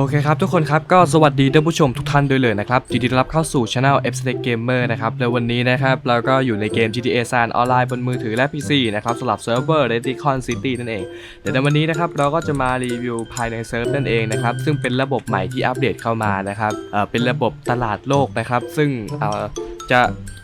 โอเคครับทุกคนครับก็สวัสดีท่านผู้ชมทุกท่านด้วยเลยนะครับยินดีต้อนรับเข้าสู่ช anel f s t e Gamer นะครับและววันนี้นะครับเราก็อยู่ในเกม GTA San ออนไลน์บนมือถือและ PC นะครับสำหรับเซิร์ฟเวอร์ Redicon City นั่นเอง เดี๋ยวในวันนี้นะครับเราก็จะมารีวิวภายในเซิร์ฟนั่นเองนะครับซึ่งเป็นระบบใหม่ที่อัปเดตเข้ามานะครับเอ่อเป็นระบบตลาดโลกนะครับซึ่งเอ่อ จะ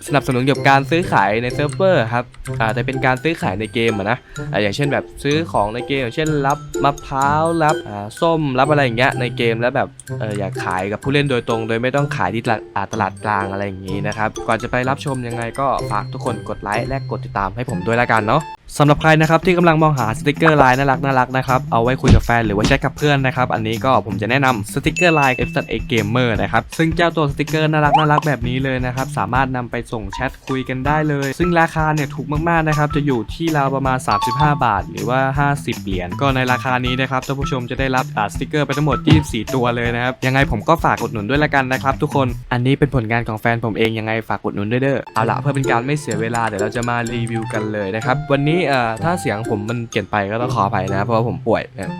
สนับสนุนเกี่ยวกับการซื้อขายในเซิร์ฟเวอร์ครับอ่าแต่เป็นการซื้อขายในเกมอะนะอ่าอย่างเช่นแบบซื้อของในเกมอย่างเช่นรับมะพร้าวรับอ่าส้มรับอะไรอย่างเงี้ยในเกมแล้วแบบเอออยากขายกับผู้เล่นโดยตรง โดยไม่ต้องขายที่ตลาดอ่าตลาดกลางอะไรอย่างงี้นะครับก่อนจะไปรับชมยังไงก็ฝากทุกคนกดไลค์และกดติดตามให้ผมด้วยละกันเนาะสำหรับใครนะครับที่กำลังมองหาสติกเกอร์ลน์น่ารักน่ารักนะครับเอาไว้คุยกับแฟนหรือว่าแชทกับเพื่อนนะครับอันนี้ก็ผมจะแนะนำสติกเกอร์ลน์ f x Gamer นะครับซึ่งเจ้าตัวสติกเกอร์น่ารักน่ารักแบบนี้เลยนะครับสามารถนำไปส่งแชทคุยกันได้เลย ซึ่งราคาเนี่ยถูกมากๆนะครับจะอยู่ที่ราวประมาณ 35 บาท หรือว่า 50 เหรียญก็ในราคานี้นะครับท่านผู้ชมจะได้รับสติกเกอร์ไปทั้งหมด 24 ตัวเลยนะครับยังไงผมก็ฝากกดหนุนด้วยละกันนะครับทุกคนอันนี้เป็นผลงานของแฟนผมเองยังไงฝากกดหนุนด้วยเด้อเอาละเพื่อเป็นการไม่เสียเวลาเดี๋ยวเราจะมารีวิวกันเลยนะครับวันนี้เอ่อถ้าเสียงผมมันเปลี่ยนไปก็ต้องขออภัยนะ เพราะว่าผมป่วยนะ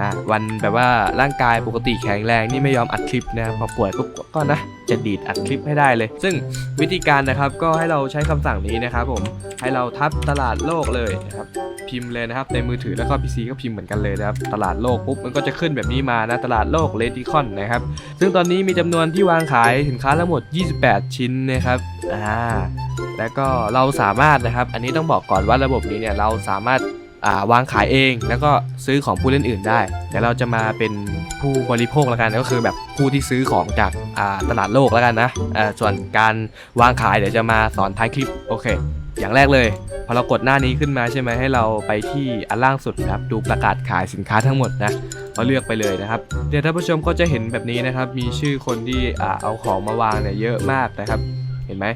อะวันแบบว่าร่างกายปกติแข็งแรงนี่ไม่ยอมอัดคลิปนะพอป่วยปุ๊บก็นะจะดีดอัดคลิปให้ได้เลย ซึ่งวิธีการนะครับก็ให้เราใช้คำสั่งนี้นะครับผมให้เราทับตลาดโลกเลยนะครับพิมพ์เลยนะครับในมือถือแล้วก็ PC ก็พิมพ์เหมือนกันเลยนะครับตลาดโลกปุ๊บมันก็จะขึ้นแบบนี้มานะตลาดโลกเลดิคอนนะครับซึ่งตอนนี้มีจำนวนที่วางขายสินค้าทั้งหมด 28 ชิ้นนะครับอ่าแล้วก็เราสามารถนะครับ อันนี้ต้องบอกก่อนว่าระบบนี้เนี่ยเราสามารถาวางขายเองแล้วก็ซื้อของผู้เล่นอื่นได้ แต่เราจะมาเป็นผู้บริโภคล้วกันก็คือแบบผู้ที่ซื้อของจากาตลาดโลกล้วกันนะอ่าส่วนการวางขายเดี๋ยวจะมาสอนท้ายคลิปโอเค อย่างแรกเลยพอเรากดหน้านี้ขึ้นมาใช่ไหมให้เราไปที่อันล่างสุดครับดูประกาศขายสินค้าทั้งหมดนะก็เลือกไปเลยนะครับ เดี๋ยวท่านผู้ชมก็จะเห็นแบบนี้นะครับ มีชื่อคนที่อเอาของมาวางเนี่ยเยอะมากนะครับ เห็นไหม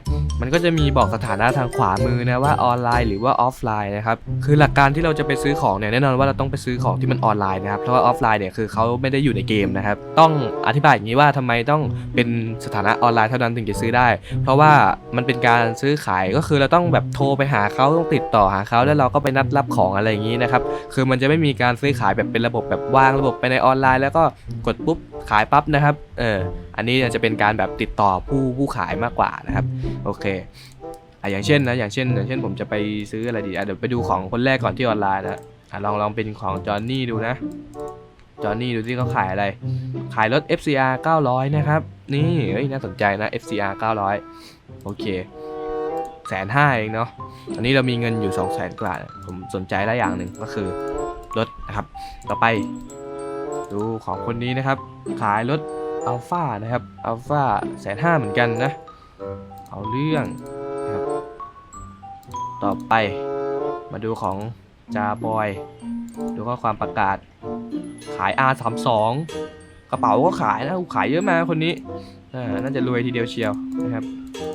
มันก็จะมีบอกสถานะทางขวามือนะว่าออนไลน์หรือว่าออฟไลน์นะครับ คือหลักการที่เราจะไปซื้อของเนี่ยแน่นอนว่าเราต้องไปซื้อของที่มันออนไลน์นะครับ เพราะว่าออฟไลน์เนี่ยคือเขาไม่ได้อยู่ในเกมนะครับ ต้องอธิบายอย่างนี้ว่าทำไมต้องเป็นสถานะออนไลน์เท่านั้นถึงจะซื้อได้ เพราะว่ามันเป็นการซื้อขายก็คือเราต้องแบบโทรไปหาเขาต้องติดต่อหาเขาแล้วเราก็ไปนัดรับของอะไรอย่างนี้นะครับ คือมันจะไม่มีการซื้อขายแบบเป็นระบบแบบวางระบบไปในออนไลน์ แล้วก็กดปุ๊บ ขายปั๊บนะครับเอออันนี้จะเป็นการแบบติดต่อผู้ผู้ขายมากกว่านะครับโอเคอะอย่างเช่นนะอย่างเช่น อย่างเช่นผมจะไปซื้ออะไรดีอะเดี๋ยวไปดูของคนแรกก่อนที่ออนไลน์นะอะลองลองเป็นของจอห์นนี่ดูนะจอห์นนี่ดูที่เขาขายอะไร ขายรถ FCR 900 นะครับ นี่เฮ้ยน่าสนใจนะ FCR 900 โอเคแสนห้าเองเนาะตอนนี้เรามีเงินอยู่2 0 0แสนกว่า ผมสนใจได้อย่างหนึ่งก็คือรถนะครับ ต่อไป ดูของคนนี้นะครับ ขายรถอัลฟานะครับอัลฟาแสนห้าเหมือนกันนะ เอาเรื่องนะครับ ต่อไปมาดูของจาบอย ดูข้อความประกาศ ขาย R32 กระเป๋าก็ขายนะขายเยอะมากคนนี้น่าจะรวยทีเดียวเชียวนะครับ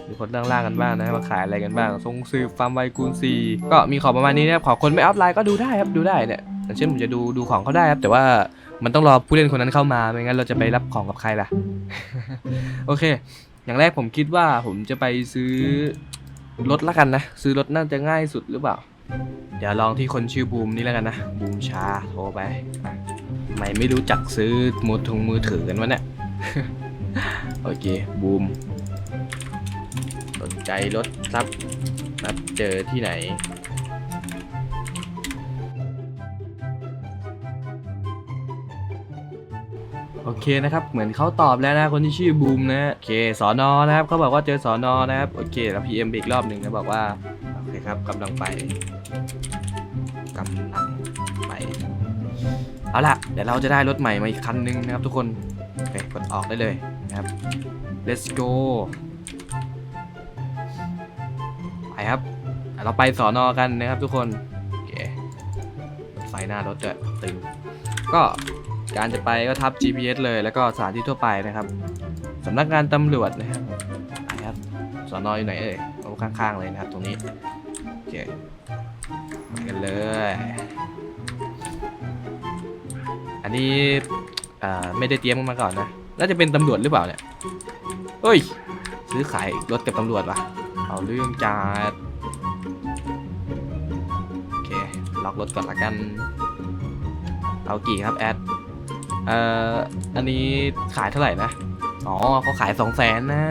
ดูคนล่างๆกันบ้างนะว่าขายอะไรกันบ้างทรงซือฟาร์มไวกูนซีก็มีของประมาณนี้นะครับขอคนไม่อัพไลน์ก็ดูได้ครับดูได้เนี่ยเช่นผมจะดูดูของเขาได้ครับแต่ว่า มันต้องรอผู้เล่นคนนั้นเข้ามาไม่งั้นเราจะไปรับของกับใครล่ะ โอเค อย่างแรกผมคิดว่าผมจะไปซื้อรถละกันนะ ซื้อรถน่าจะง่ายสุดหรือเปล่า เดี๋ยวลองที่คนชื่อบูมนี่แล้วกันนะ บูมชาโทรไปทำไมไม่รู้จักซื้อมือถงมือถือกันวะเนี่ย โอเค บูม สนใจรถครับนัดเจอที่ไหน โอเคนะครับ เหมือนเขาตอบแล้วนะคนที่ชื่อบูมนะโอเคสอนอนะครับเขาบอกว่าเจอสอนอนะครับโอเคแล้วพีเอ็มอีกรอบหนึ่งนะบอกว่าโอเคครับกำลังไปกำลังไปเอาล่ะเดี๋ยวเราจะได้รถใหม่มาอีกคันนึงนะครับทุกคนโอเคกดออกได้เลยนะครับ let's go ไปครับเราไปสอนอกันนะครับทุกคนโอเคไฟหน้ารถด้วยตึงก็ การจะไปก็ทับ GPS เลยแล้วก็สถานที่ทั่วไปนะครับสำนักงานตำรวจนะครับครับสอนออยู่ไหนเอ่ยเอาข้างๆเลยนะครับตรงนี้โอเคไปกันเลย อันนี้อ่าไม่ได้เตรียมมาก่อนนะน่าจะเป็นตำรวจหรือเปล่าเนี่ยเฮ้ย ซื้อขายรถกับตำรวจวะเอาเรื่องจัดโอเคล็อกรถก่อนละกัน เอากี่ครับแอด เอ่อ อันนี้ขายเท่าไหร่นะ อ๋อเขาขายสองแสนนะ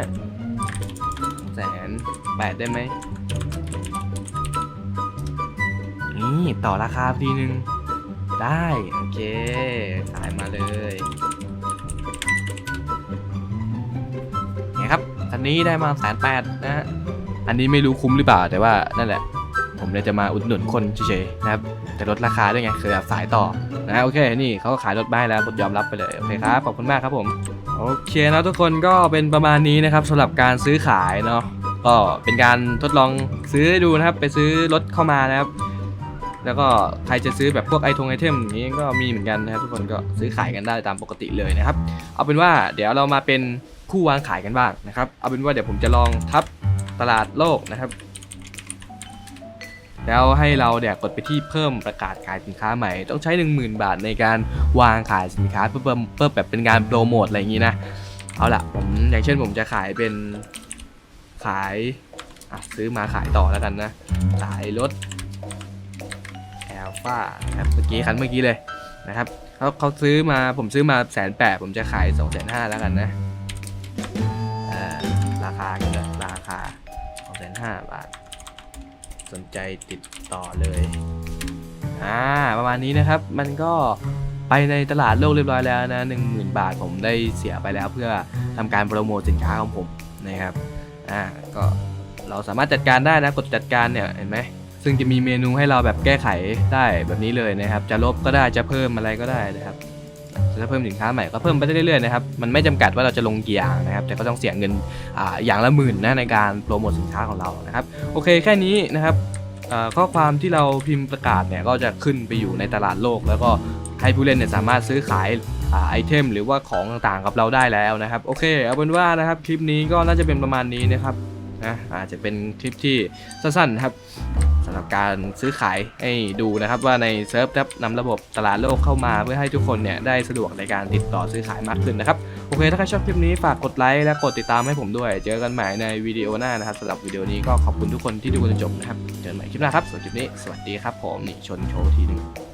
แสนแปดได้ไหม นี่ต่อราคาทีนึง ได้ โอเค ขายมาเลยไงครับคันนี้ได้มาแสนแปดนะฮะ อันนี้ไม่รู้คุ้มหรือเปล่า แต่ว่านั่นแหละ ผมเลยจะมาอุดหนุนคนเฉยๆนะครับ แต่ลดราคาด้วยไงคือแบบสายต่อนะโอเคนี่เขาก็ขายรถมาให้แล้วผมยอมรับไปเลยโอเคครับขอบคุณมากครับผมโอเคนะทุกคนก็เป็นประมาณนี้นะครับสำหรับการซื้อขายเนาะก็เป็นการทดลองซื้อดูนะครับ ไปซื้อรถเข้ามานะครับ แล้วก็ใครจะซื้อแบบพวกไอทงไอเทมอย่างนี้ก็มีเหมือนกันนะครับ ทุกคนก็ซื้อขายกันได้ตามปกติเลยนะครับ เอาเป็นว่าเดี๋ยวเรามาเป็นคู่วางขายกันบ้างนะครับ เอาเป็นว่าเดี๋ยวผมจะลองทับตลาดโลกนะครับ แล้วให้เราเนี่ยกดไปที่เพิ่มประกาศขายสินค้าใหม่ ต้องใช้ 10,000 บาทในการวางขายสินค้าเพื่อเพิ่มเพื่อแบบเป็นการโปรโมทอะไรอย่างนี้นะ เอาล่ะผมอย่างเช่นผมจะขายเป็นขายซื้อมาขายต่อแล้วกันนะ ขายรถแอลฟาครับเมื่อกี้คันเมื่อกี้เลยนะครับเขาเขาซื้อมาผมซื้อมาแสนแปดผมจะขายสองแสนห้าแล้วกันนะราคากันเลยราคาสองแสนห้าบาท สนใจติดต่อเลยอ่าประมาณนี้นะครับ มันก็ไปในตลาดโลกเรียบร้อยแล้วนะหนึ่งหมื่นบาทผมได้เสียไปแล้วเพื่อทำการโปรโมทสินค้าของผมนะครับอ่าก็เราสามารถจัดการได้นะกดจัดการเนี่ยเห็นไหมซึ่งจะมีเมนูให้เราแบบแก้ไขได้แบบนี้เลยนะครับ จะลบก็ได้จะเพิ่มอะไรก็ได้นะครับ จะเพิ่มสินค้าใหม่ก็เพิ่มไปได้เรื่อยๆนะครับ มันไม่จำกัดว่าเราจะลงกี่อย่างนะครับ แต่ก็ต้องเสียเงินออย่างละหมื่นนะในการโปรโมทสินค้าของเรานะครับ โอเคแค่นี้นะครับข้อความที่เราพิมพ์ประกาศเนี่ยก็จะขึ้นไปอยู่ในตลาดโลก แล้วก็ให้ผู้เล่นเนี่ยสามารถซื้อขายอาไอเทมหรือว่าของต่างๆกับเราได้แล้วนะครับโอเคเอาเป็นว่านะครับคลิปนี้ก็น่าจะเป็นประมาณนี้นะครับนะอาจจะเป็นคลิปที่สั้นๆครับ สำหรับการซื้อขายให้ดูนะครับว่าในเซิร์ฟครับนำระบบตลาดโลกเข้ามาเพื่อให้ทุกคนเนี่ยได้สะดวกในการติดต่อซื้อขายมากขึ้นนะครับโอเคถ้าใครชอบคลิปนี้ฝากกดไลค์และกดติดตามให้ผมด้วย เจอกันใหม่ในวิดีโอหน้านะครับสำหรับวิดีโอนี้ก็ขอบคุณทุกคนที่ดูจนจบนะครับเจอกันใหม่คลิปหน้าครับสำหรับคลิปนี้สวัสดีครับผมนิชนโชว์ทีหนึง